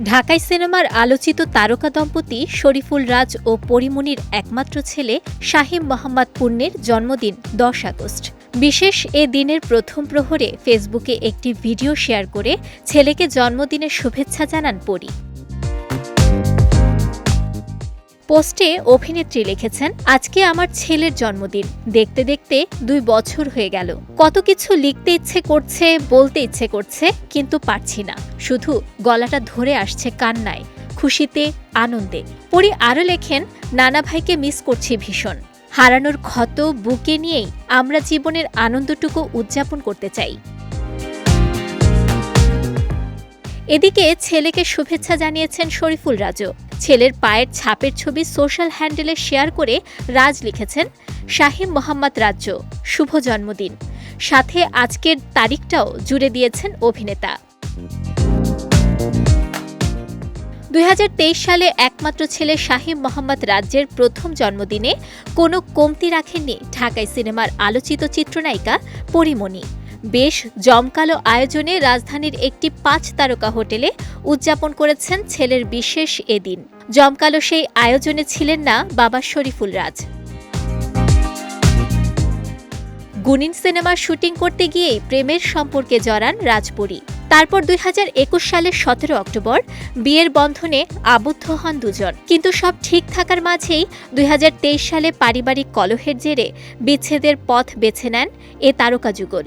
ঢাকাই সিনেমার আলোচিত তারকা দম্পতি শরীফুল রাজ ও পরিমনির একমাত্র ছেলে শাহিম মোহাম্মদ পূর্ণের জন্মদিন, দশ আগস্ট। বিশেষ এ দিনের প্রথম প্রহরে ফেসবুকে একটি ভিডিও শেয়ার করে ছেলেকে জন্মদিনের শুভেচ্ছা জানান পরি। পোস্টে অভিনেত্রী লিখেছেন, আজকে আমার ছেলের জন্মদিন। দেখতে দেখতে দুই বছর হয়ে গেল। কত কিছু লিখতে ইচ্ছে করছে, বলতে ইচ্ছে করছে, কিন্তু পারছি না। শুধু গলাটা ধরে আসছে কান্নায়, খুশিতে, আনন্দে। পরি আরও লেখেন, নানা ভাইকে মিস করছি ভীষণ। হারানোর ক্ষত বুকে নিয়েই আমরা জীবনের আনন্দটুকু উদযাপন করতে চাই। এদিকে ছেলেকে শুভেচ্ছা জানিয়েছেন শরীফুল রাজও ছেলের পায়ের ছাপের ছবি সোশ্যাল হ্যান্ডেলে শেয়ার করে রাজ লিখেছেন শাহিম মোহাম্মদ রাজ্য, শুভ জন্মদিন। সাথে আজকের তারিখটাও জুড়ে দিয়েছেন অভিনেতা। দুই হাজার তেইশ সালে একমাত্র ছেলে শাহিম মোহাম্মদ রাজ্যের প্রথম জন্মদিনে কোনো কমতি রাখেননি ঢাকাই সিনেমার আলোচিত চিত্রনায়িকা পরিমণি। বেশ জমকালো আয়োজনে রাজধানীর একটি পাঁচ তারকা হোটেলে উদযাপন করেছেন ছেলের বিশেষ এদিন। জমকালো সেই আয়োজনে ছিলেন না বাবা শরীফুল রাজ। গুনিন সিনেমার শুটিং করতে গিয়েই প্রেমের সম্পর্কে জড়ান রাজপুরী। তারপর দুই হাজার একুশ সালের সতেরো অক্টোবর বিয়ের বন্ধনে আবদ্ধ হন দুজন। কিন্তু সব ঠিক থাকার মাঝেই দুই হাজার তেইশ সালে পারিবারিক কলহের জেরে বিচ্ছেদের পথ বেছে নেন এ তারকা যুগল।